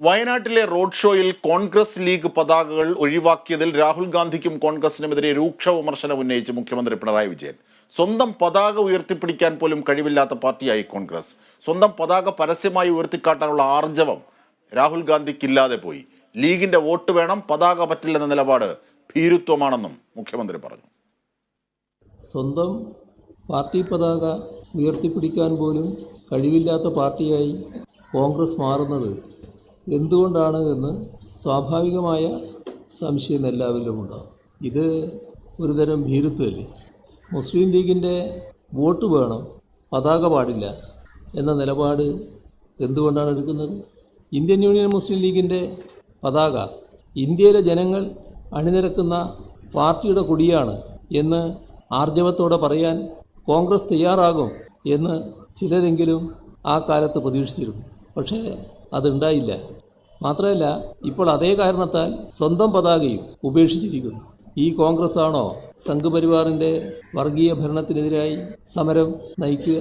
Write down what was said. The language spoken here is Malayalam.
വയനാട്ടിലെ റോഡ് ഷോയിൽ കോൺഗ്രസ് ലീഗ് പതാകകൾ ഒഴിവാക്കിയതിൽ രാഹുൽ ഗാന്ധിക്കും കോൺഗ്രസിനുമെതിരെ രൂക്ഷ വിമർശനം ഉന്നയിച്ച് മുഖ്യമന്ത്രി പിണറായി വിജയൻ. സ്വന്തം പതാക ഉയർത്തിപ്പിടിക്കാൻ പോലും കഴിവില്ലാത്ത പാർട്ടിയായി കോൺഗ്രസ്. സ്വന്തം പതാക പരസ്യമായി ഉയർത്തിക്കാട്ടാനുള്ള ആർജവം രാഹുൽ ഗാന്ധിക്കില്ലാതെ പോയി. ലീഗിന്റെ വോട്ട് വേണം പതാക പറ്റില്ലെന്ന നിലപാട് ഭീരുത്വമാണെന്നും മുഖ്യമന്ത്രി പറഞ്ഞു. സ്വന്തം പാർട്ടി പതാക ഉയർത്തിപ്പിടിക്കാൻ പോലും കഴിവില്ലാത്ത പാർട്ടിയായി കോൺഗ്രസ് മാറുന്നത് എന്തുകൊണ്ടാണ് എന്ന് സ്വാഭാവികമായ സംശയം എല്ലാവരിലും ഉണ്ടാകും ഇത് ഒരുതരം ഭീരുത്വമല്ലേ? മുസ്ലിം ലീഗിന്റെ വോട്ട് വേണം പതാക പാടില്ല എന്ന നിലപാട് എന്തുകൊണ്ടാണ് എടുക്കുന്നത്? ഇന്ത്യൻ യൂണിയൻ മുസ്ലിം ലീഗിന്റെ പതാക ഇന്ത്യയിലെ ജനങ്ങൾ അണിനിരക്കുന്ന പാർട്ടിയുടെ കൊടിയാണ് എന്ന് ആർജവത്തോടെ പറയാൻ കോൺഗ്രസ് തയ്യാറാകും എന്ന് ചിലരെങ്കിലും ആ കാലത്ത് പ്രതീക്ഷിച്ചിരുന്നു. പക്ഷേ അതുണ്ടായില്ല. മാത്രമല്ല ഇപ്പോൾ അതേ കാരണത്താൽ സ്വന്തം പതാകയും ഉപേക്ഷിച്ചിരിക്കുന്നു. ഈ കോൺഗ്രസ് ആണോ സംഘപരിവാറിന്റെ വർഗീയ ഭരണത്തിനെതിരായി സമരം നയിക്കുക?